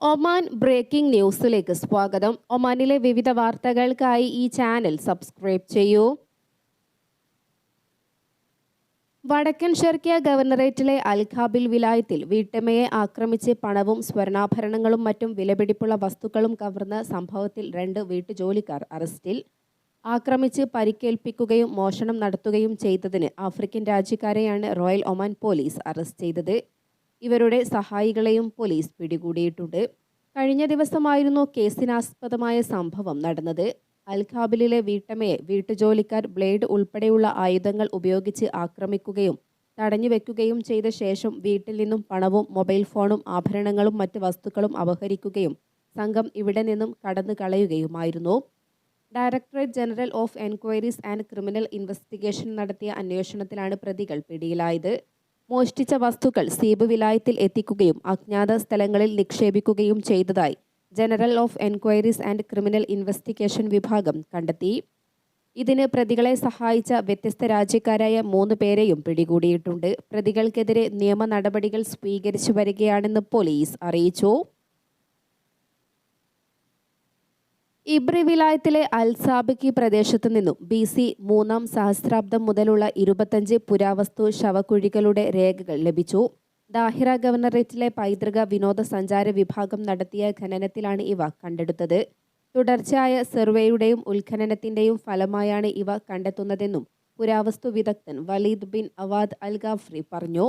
Oman breaking ന്യൂസിലേക്ക് സ്വാഗതം. ഒമാനിലെ വിവിധ വാർത്തകൾക്കായി ഈ ചാനൽ സബ്സ്ക്രൈബ് ചെയ്യൂ. വടക്കൻ ഷെർക്കിയ ഗവർണറേറ്റിലെ അൽഖാബിൽ വിലായത്തിൽ വീട്ടമ്മയെ ആക്രമിച്ച് പണവും സ്വർണാഭരണങ്ങളും മറ്റും വിലപിടിപ്പുള്ള വസ്തുക്കളും കവർന്ന സംഭവത്തിൽ രണ്ട് വീട്ടുജോലിക്കാർ അറസ്റ്റിൽ. ആക്രമിച്ച് പരിക്കേൽപ്പിക്കുകയും മോഷണം നടത്തുകയും ചെയ്തതിന് ആഫ്രിക്കൻ രാജ്യക്കാരെയാണ് റോയൽ ഒമാൻ പോലീസ് അറസ്റ്റ് ചെയ്തത്. ഇവരുടെ സഹായികളെയും പോലീസ് പിടികൂടിയിട്ടുണ്ട്. കഴിഞ്ഞ ദിവസമായിരുന്നു കേസിനാസ്പദമായ സംഭവം നടന്നത്. അൽഖാബിലിലെ വീട്ടമ്മയെ വീട്ടുജോലിക്കാർ ബ്ലേഡ് ഉൾപ്പെടെയുള്ള ആയുധങ്ങൾ ഉപയോഗിച്ച് ആക്രമിക്കുകയും തടഞ്ഞു വെക്കുകയും ചെയ്ത ശേഷം വീട്ടിൽ നിന്നും പണവും മൊബൈൽ ഫോണും ആഭരണങ്ങളും മറ്റ് വസ്തുക്കളും അപഹരിക്കുകയും സംഘം ഇവിടെ നിന്നും കടന്നു കളയുകയുമായിരുന്നു. Directorate general of enquiries and criminal investigation നടത്തിയ അന്വേഷണത്തിലാണ് പ്രതികൾ പിടിയിലായത്. മോഷ്ടിച്ച വസ്തുക്കൾ സീബ് വിലായത്തിൽ എത്തിക്കുകയും അജ്ഞാത സ്ഥലങ്ങളിൽ നിക്ഷേപിക്കുകയും ചെയ്തതായി general of enquiries and criminal investigation വിഭാഗം കണ്ടെത്തി. ഇതിന് പ്രതികളെ സഹായിച്ച വ്യത്യസ്ത രാജ്യക്കാരായ മൂന്ന് പേരെയും പിടികൂടിയിട്ടുണ്ട്. പ്രതികൾക്കെതിരെ നിയമ നടപടികൾ സ്വീകരിച്ചു വരികയാണെന്ന് പോലീസ് അറിയിച്ചു. ഇബ്രി വിലായത്തിലെ അൽസാബിക്കി പ്രദേശത്തു നിന്നും ബി സി മൂന്നാം സഹസ്രാബ്ദം മുതലുള്ള ഇരുപത്തഞ്ച് പുരാവസ്തു ശവക്കുഴികളുടെ രേഖകൾ ലഭിച്ചു. ദാഹിറ ഗവർണറേറ്റിലെ പൈതൃക വിനോദസഞ്ചാര വിഭാഗം നടത്തിയ ഖനനത്തിലാണ് ഇവ കണ്ടെടുത്തത്. തുടർച്ചയായ സർവേയുടെയും ഉത്ഖനനത്തിന്റെയും ഫലമായാണ് ഇവ കണ്ടെത്തുന്നതെന്നും പുരാവസ്തു വിദഗ്ധൻ Waleed bin Awad Al Ghafri പറഞ്ഞു.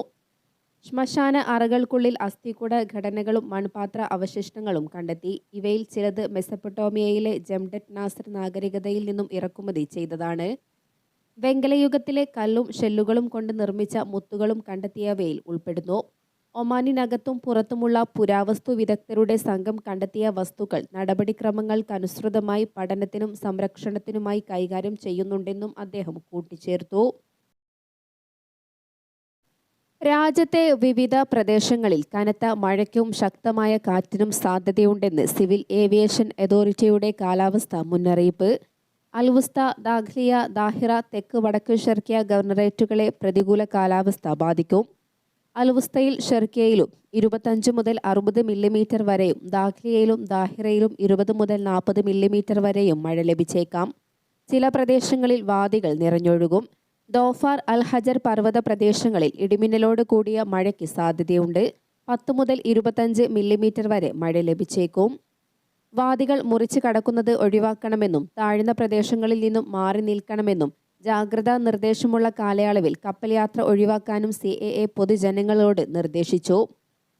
ശ്മശാന അറകൾക്കുള്ളിൽ അസ്ഥിക്കുട ഘടനകളും മൺപാത്ര അവശിഷ്ടങ്ങളും കണ്ടെത്തി. ഇവയിൽ ചിലത് മെസപ്പൊട്ടോമിയയിലെ ജംഡറ്റ് നാസർ നാഗരികതയിൽ നിന്നും ഇറക്കുമതി ചെയ്തതാണ്. വെങ്കലയുഗത്തിലെ കല്ലും ഷെല്ലുകളും കൊണ്ട് നിർമ്മിച്ച മുത്തുകളും കണ്ടെത്തിയവയിൽ ഉൾപ്പെടുന്നു. ഒമാനിനകത്തും പുറത്തുമുള്ള പുരാവസ്തു വിദഗ്ധരുടെ സംഘം കണ്ടെത്തിയ വസ്തുക്കൾ നടപടിക്രമങ്ങൾക്കനുസൃതമായി പഠനത്തിനും സംരക്ഷണത്തിനുമായി കൈകാര്യം ചെയ്യുന്നുണ്ടെന്നും അദ്ദേഹം കൂട്ടിച്ചേർത്തു. രാജ്യത്തെ വിവിധ പ്രദേശങ്ങളിൽ കനത്ത മഴയ്ക്കും ശക്തമായ കാറ്റിനും സാധ്യതയുണ്ടെന്ന് സിവിൽ ഏവിയേഷൻ അതോറിറ്റിയുടെ കാലാവസ്ഥ മുന്നറിയിപ്പ്. അൽവുസ്ത ദാഖ്ലിയ ദാഹിറ തെക്ക് വടക്ക് ഷെർക്കിയ ഗവർണറേറ്റുകളെ പ്രതികൂല കാലാവസ്ഥ ബാധിക്കും. അൽവുസ്തയിൽ ഷെർക്കിയയിലും ഇരുപത്തഞ്ച് മുതൽ അറുപത് മില്ലിമീറ്റർ വരെയും ദാഖ്ലിയയിലും ദാഹിറയിലും ഇരുപത് മുതൽ നാൽപ്പത് മില്ലിമീറ്റർ വരെയും മഴ ലഭിച്ചേക്കാം. ചില പ്രദേശങ്ങളിൽ വാദികൾ നിറഞ്ഞൊഴുകും. ദോഫാർ അൽ ഹജർ പർവത പ്രദേശങ്ങളിൽ ഇടിമിന്നലോട് കൂടിയ മഴയ്ക്ക് സാധ്യതയുണ്ട്. പത്ത് മുതൽ ഇരുപത്തഞ്ച് മില്ലിമീറ്റർ വരെ മഴ ലഭിച്ചേക്കും. വാദികൾ മുറിച്ച് കടക്കുന്നത് ഒഴിവാക്കണമെന്നും താഴ്ന്ന പ്രദേശങ്ങളിൽ നിന്നും മാറി നിൽക്കണമെന്നും ജാഗ്രതാ നിർദ്ദേശമുള്ള കാലയളവിൽ കപ്പൽ യാത്ര ഒഴിവാക്കാനും സി എ എ പൊതുജനങ്ങളോട് നിർദ്ദേശിച്ചു.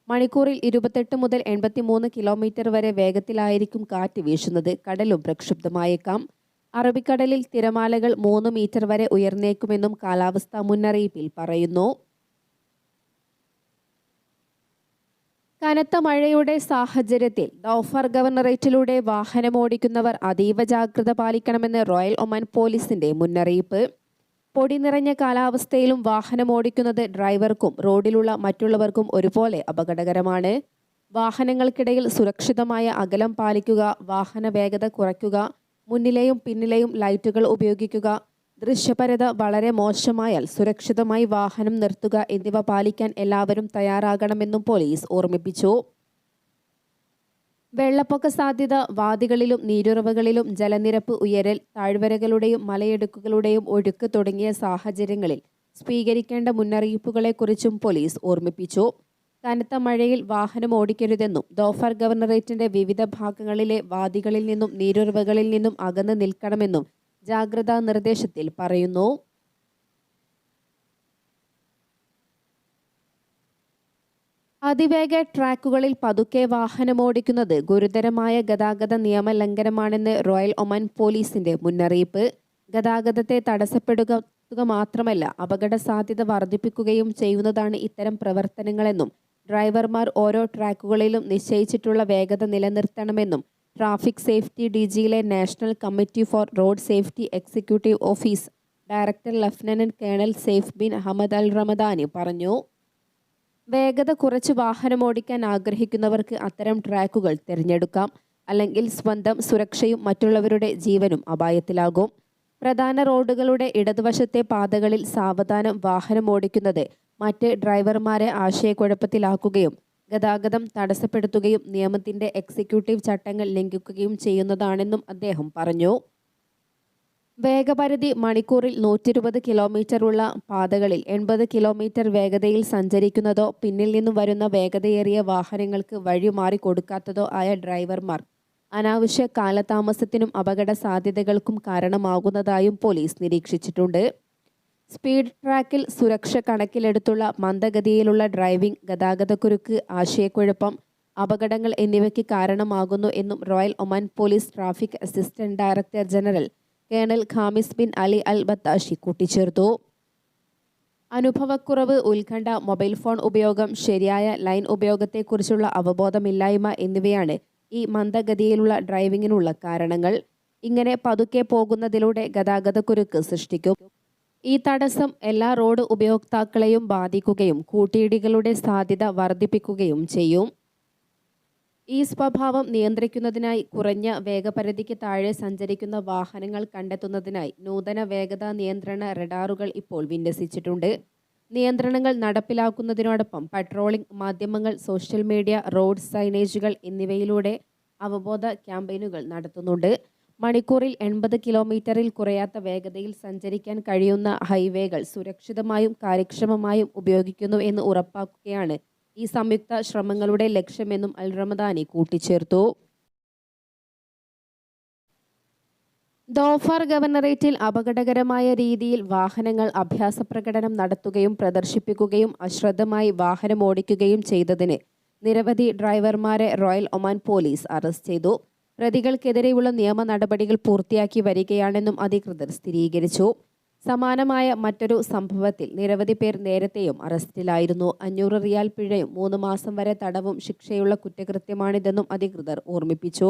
മണിക്കൂറിൽ ഇരുപത്തെട്ട് മുതൽ എൺപത്തിമൂന്ന് കിലോമീറ്റർ വരെ വേഗത്തിലായിരിക്കും കാറ്റ് വീശുന്നത്. കടലും പ്രക്ഷുബ്ധമായേക്കാം. അറബിക്കടലിൽ തിരമാലകൾ മൂന്ന് മീറ്റർ വരെ ഉയർന്നേക്കുമെന്നും കാലാവസ്ഥാ മുന്നറിയിപ്പിൽ പറയുന്നു. കനത്ത മഴയുടെ സാഹചര്യത്തിൽ ദൗഫർ ഗവർണറേറ്റിലൂടെ വാഹനമോടിക്കുന്നവർ അതീവ ജാഗ്രത പാലിക്കണമെന്ന് റോയൽ ഒമാൻ പോലീസിന്റെ മുന്നറിയിപ്പ്. പൊടി നിറഞ്ഞ കാലാവസ്ഥയിലും വാഹനമോടിക്കുന്നത് ഡ്രൈവർക്കും റോഡിലുള്ള മറ്റുള്ളവർക്കും ഒരുപോലെ അപകടകരമാണ്. വാഹനങ്ങൾക്കിടയിൽ സുരക്ഷിതമായ അകലം പാലിക്കുക വാഹന വേഗത കുറയ്ക്കുക മുന്നിലെയും പിന്നിലെയും ലൈറ്റുകൾ ഉപയോഗിക്കുക. ദൃശ്യപരത വളരെ മോശമായാൽ സുരക്ഷിതമായി വാഹനം നിർത്തുക എന്നിവ പാലിക്കാൻ എല്ലാവരും തയ്യാറാകണമെന്നും പോലീസ് ഓർമ്മിപ്പിച്ചു. വെള്ളപ്പൊക്ക സാധ്യത വാദികളിലും നീരുറവകളിലും ജലനിരപ്പ് ഉയരൽ താഴ്വരകളുടെയും മലയിടുക്കുകളുടെയും ഒഴുക്ക് തുടങ്ങിയ സാഹചര്യങ്ങളിൽ സ്വീകരിക്കേണ്ട മുന്നറിയിപ്പുകളെക്കുറിച്ചും പോലീസ് ഓർമ്മിപ്പിച്ചു. കനത്ത മഴയിൽ വാഹനം ഓടിക്കരുതെന്നും ദോഫർ ഗവർണറേറ്റിന്റെ വിവിധ ഭാഗങ്ങളിലെ വാദികളിൽ നിന്നും നീരുറവകളിൽ നിന്നും അകന്നു നിൽക്കണമെന്നും ജാഗ്രതാ നിർദ്ദേശത്തിൽ പറയുന്നു. അതിവേഗ ട്രാക്കുകളിൽ പതുക്കെ വാഹനമോടിക്കുന്നത് ഗുരുതരമായ ഗതാഗത നിയമ ലംഘനമാണെന്ന് റോയൽ ഒമാൻ പോലീസിന്റെ മുന്നറിയിപ്പ്. ഗതാഗതത്തെ തടസ്സപ്പെടുക മാത്രമല്ല അപകട സാധ്യത വർദ്ധിപ്പിക്കുകയും ചെയ്യുന്നതാണ് ഇത്തരം പ്രവർത്തനങ്ങളെന്നും ഡ്രൈവർമാർ ഓരോ ട്രാക്കുകളിലും നിശ്ചയിച്ചിട്ടുള്ള വേഗത നിലനിർത്തണമെന്നും traffic safety D ജിയിലെ national committee for road safety executive office director lieutenant colonel Saif bin Ahmed Al Ramadani പറഞ്ഞു. വേഗത കുറച്ച് വാഹനം ഓടിക്കാൻ ആഗ്രഹിക്കുന്നവർക്ക് അത്തരം ട്രാക്കുകൾ തിരഞ്ഞെടുക്കാം. അല്ലെങ്കിൽ സ്വന്തം സുരക്ഷയും മറ്റുള്ളവരുടെ ജീവനും അപായത്തിലാകും. പ്രധാന റോഡുകളുടെ ഇടതുവശത്തെ പാതകളിൽ സാവധാനം വാഹനമോടിക്കുന്നത് മറ്റ് ഡ്രൈവർമാരെ ആശയക്കുഴപ്പത്തിലാക്കുകയും ഗതാഗതം തടസ്സപ്പെടുത്തുകയും നിയമത്തിന്റെ എക്സിക്യൂട്ടീവ് ചട്ടങ്ങൾ ലംഘിക്കുകയും ചെയ്യുന്നതാണെന്നും അദ്ദേഹം പറഞ്ഞു. വേഗപരിധി മണിക്കൂറിൽ നൂറ്റിരുപത് കിലോമീറ്ററുള്ള പാതകളിൽ എൺപത് കിലോമീറ്റർ വേഗതയിൽ സഞ്ചരിക്കുന്നതോ പിന്നിൽ നിന്നും വരുന്ന വേഗതയേറിയ വാഹനങ്ങൾക്ക് വഴിമാറി കൊടുക്കാത്തതോ ആയ ഡ്രൈവർമാർ അനാവശ്യ കാലതാമസത്തിനും അപകട സാധ്യതകൾക്കും കാരണമാകുന്നതായും പോലീസ് നിരീക്ഷിച്ചിട്ടുണ്ട്. സ്പീഡ് ട്രാക്കിൽ സുരക്ഷ കണക്കിലെടുത്തുള്ള മന്ദഗതിയിലുള്ള ഡ്രൈവിംഗ് ഗതാഗതക്കുരുക്ക് ആശയക്കുഴപ്പം അപകടങ്ങൾ എന്നിവയ്ക്ക് കാരണമാകുന്നു എന്നും royal Oman police traffic assistant director general colonel Khamis bin Ali Al Battashi കൂട്ടിച്ചേർത്തു. അനുഭവക്കുറവ് ഉത്കണ്ഠ മൊബൈൽ ഫോൺ ഉപയോഗം ശരിയായ ലൈൻ ഉപയോഗത്തെക്കുറിച്ചുള്ള അവബോധമില്ലായ്മ എന്നിവയാണ് ഈ മന്ദഗതിയിലുള്ള ഡ്രൈവിങ്ങിനുള്ള കാരണങ്ങൾ. ഇങ്ങനെ പതുക്കെ പോകുന്നതിലൂടെ ഗതാഗതക്കുരുക്ക് സൃഷ്ടിക്കും. ഈ തടസ്സം എല്ലാ റോഡ് ഉപയോക്താക്കളെയും ബാധിക്കുകയും കൂട്ടിയിടികളുടെ സാധ്യത വർദ്ധിപ്പിക്കുകയും ചെയ്യും. ഈ സ്വഭാവം നിയന്ത്രിക്കുന്നതിനായി കുറഞ്ഞ വേഗപരിധിക്ക് താഴെ സഞ്ചരിക്കുന്ന വാഹനങ്ങൾ കണ്ടെത്തുന്നതിനായി നൂതന വേഗതാ നിയന്ത്രണ റഡാറുകൾ ഇപ്പോൾ വിന്യസിച്ചിട്ടുണ്ട്. നിയന്ത്രണങ്ങൾ നടപ്പിലാക്കുന്നതിനോടൊപ്പം പട്രോളിംഗ് മാധ്യമങ്ങൾ സോഷ്യൽ മീഡിയ റോഡ് സൈനേജുകൾ എന്നിവയിലൂടെ അവബോധ ക്യാമ്പയിനുകൾ നടത്തുന്നുണ്ട്. മണിക്കൂറിൽ എൺപത് കിലോമീറ്ററിൽ കുറയാത്ത വേഗതയിൽ സഞ്ചരിക്കാൻ കഴിയുന്ന ഹൈവേകൾ സുരക്ഷിതമായും കാര്യക്ഷമമായും ഉപയോഗിക്കുന്നു എന്ന് ഉറപ്പാക്കുകയാണ് ഈ സംയുക്ത ശ്രമങ്ങളുടെ ലക്ഷ്യമെന്നും അൽ റമദാനി കൂട്ടിച്ചേർത്തു. ദോഫാർ ഗവർണറേറ്റിൽ അപകടകരമായ രീതിയിൽ വാഹനങ്ങൾ അഭ്യാസ പ്രകടനം നടത്തുകയും പ്രദർശിപ്പിക്കുകയും അശ്രദ്ധമായി വാഹനം ഓടിക്കുകയും ചെയ്തതിന് നിരവധി ഡ്രൈവർമാരെ റോയൽ ഒമാൻ പോലീസ് അറസ്റ്റ് ചെയ്തു. പ്രതികൾക്കെതിരെയുള്ള നിയമ നടപടികൾ പൂർത്തിയാക്കി വരികയാണെന്നും അധികൃതർ സ്ഥിരീകരിച്ചു. സമാനമായ മറ്റൊരു സംഭവത്തിൽ നിരവധി പേർ നേരത്തെയും അറസ്റ്റിലായിരുന്നു. അഞ്ഞൂറ് റിയാൽ പിഴയും മൂന്ന് മാസം വരെ തടവും ശിക്ഷയുള്ള കുറ്റകൃത്യമാണിതെന്നും അധികൃതർ ഓർമ്മിപ്പിച്ചു.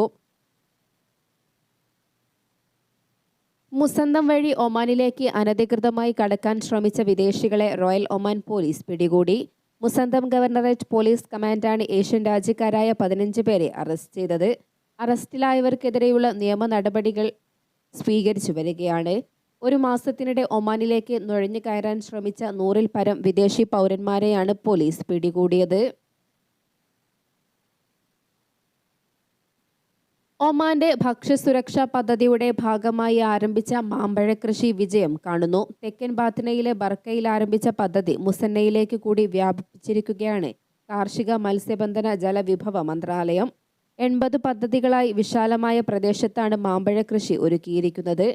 മുസന്തം വഴി ഒമാനിലേക്ക് അനധികൃതമായി കടക്കാൻ ശ്രമിച്ച വിദേശികളെ റോയൽ ഒമാൻ പോലീസ് പിടികൂടി. മുസന്തം ഗവർണറേറ്റ് പോലീസ് കമാൻഡാണ് ഏഷ്യൻ രാജ്യക്കാരായ പതിനഞ്ച് പേരെ അറസ്റ്റ് ചെയ്തത്. അറസ്റ്റിലായവർക്കെതിരെയുള്ള നിയമ നടപടികൾ സ്വീകരിച്ചു വരികയാണ്. ഒരു മാസത്തിനിടെ ഒമാനിലേക്ക് നുഴഞ്ഞു കയറാൻ ശ്രമിച്ച നൂറിൽ പരം വിദേശി പൗരന്മാരെയാണ് പോലീസ് പിടികൂടിയത്. ഒമാന്റെ ഭക്ഷ്യസുരക്ഷാ പദ്ധതിയുടെ ഭാഗമായി ആരംഭിച്ച മാമ്പഴ കൃഷി വിജയം കാണുന്നു. തെക്കൻ ബാത്തിനയിലെ ബർക്കയിൽ ആരംഭിച്ച പദ്ധതി മുസന്നയിലേക്ക് കൂടി വ്യാപിപ്പിച്ചിരിക്കുകയാണ്. കാർഷിക മത്സ്യബന്ധന ജലവിഭവ മന്ത്രാലയം എൺപത് പദ്ധതികളായി വിശാലമായ പ്രദേശത്താണ് മാമ്പഴ കൃഷി ഒരുക്കിയിരിക്കുന്നത്.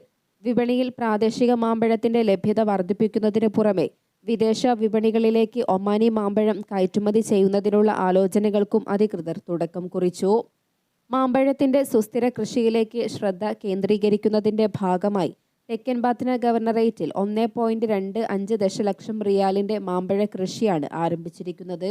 വിപണിയിൽ പ്രാദേശിക മാമ്പഴത്തിന്റെ ലഭ്യത വർദ്ധിപ്പിക്കുന്നതിന് പുറമെ വിദേശ വിപണികളിലേക്ക് ഒമാനി മാമ്പഴം കയറ്റുമതി ചെയ്യുന്നതിനുള്ള ആലോചനകൾക്കും അധികൃതർ തുടക്കം കുറിച്ചു. മാമ്പഴത്തിന്റെ സുസ്ഥിര കൃഷിയിലേക്ക് ശ്രദ്ധ കേന്ദ്രീകരിക്കുന്നതിന്റെ ഭാഗമായി തെക്കൻ ബാത്തിന ഗവർണറേറ്റിൽ ഒന്നേ പോയിന്റ് രണ്ട് അഞ്ച് ദശലക്ഷം റിയാലിന്റെ മാമ്പഴ കൃഷിയാണ് ആരംഭിച്ചിരിക്കുന്നത്.